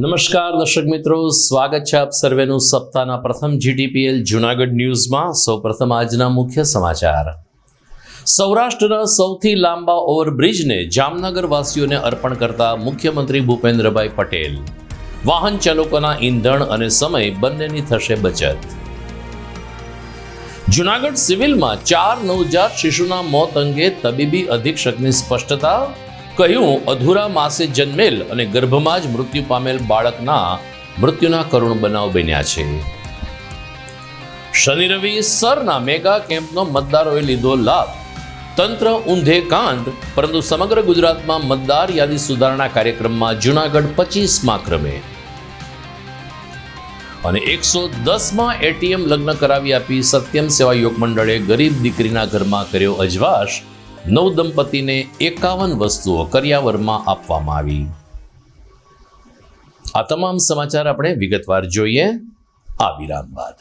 નમસ્કાર દર્શક મિત્રો, સ્વાગત છે આપ સર્વેનું સપ્તાહના પ્રથમ જીટીપીએલ જુનાગઢ ન્યૂઝમાં. સૌપ્રથમ આજના મુખ્ય સમાચાર. સૌરાષ્ટ્રના સૌથી લાંબા ઓવરબ્રિજને જામનગરવાસીઓને અર્પણ કરતા મુખ્યમંત્રી ભૂપેન્દ્રભાઈ પટેલ. વાહન ચાલકોના ઈંધણ અને સમય બંનેની થશે બચત. જુનાગઢ સિવિલમાં ચાર નવજાત શિશુના મોત અંગે તબીબી અધિક્ષકની સ્પષ્ટતા કહ્યું, અધૂરા માસે જન્મેલ અને ગર્ભમાં જ મૃત્યુ પામેલ બાળકના મૃત્યુના કરુણ બનાવ બન્યા છે. શનિ રવિ સરના મેગા કેમ્પનો મતદારોએ લીધો લાભ. તંત્ર ઊંધે કાંડ, પરંતુ સમગ્ર ગુજરાતમાં મતદાર યાદી સુધારણા કાર્યક્રમમાં જુનાગઢ પચીસમાં ક્રમે. અને એકસો દસમાં એટીએમ લગ્ન કરાવી આપી સત્યમ સેવા યોગ મંડળે ગરીબ દીકરીના ઘરમાં કર્યો અજવાશ. નવ દંપતીને એકાવન વસ્તુઓ કરિયાવરમાં આપવામાં આવી. આ તમામ સમાચાર આપણે વિગતવાર જોઈએ. આ વિરામ બાદ.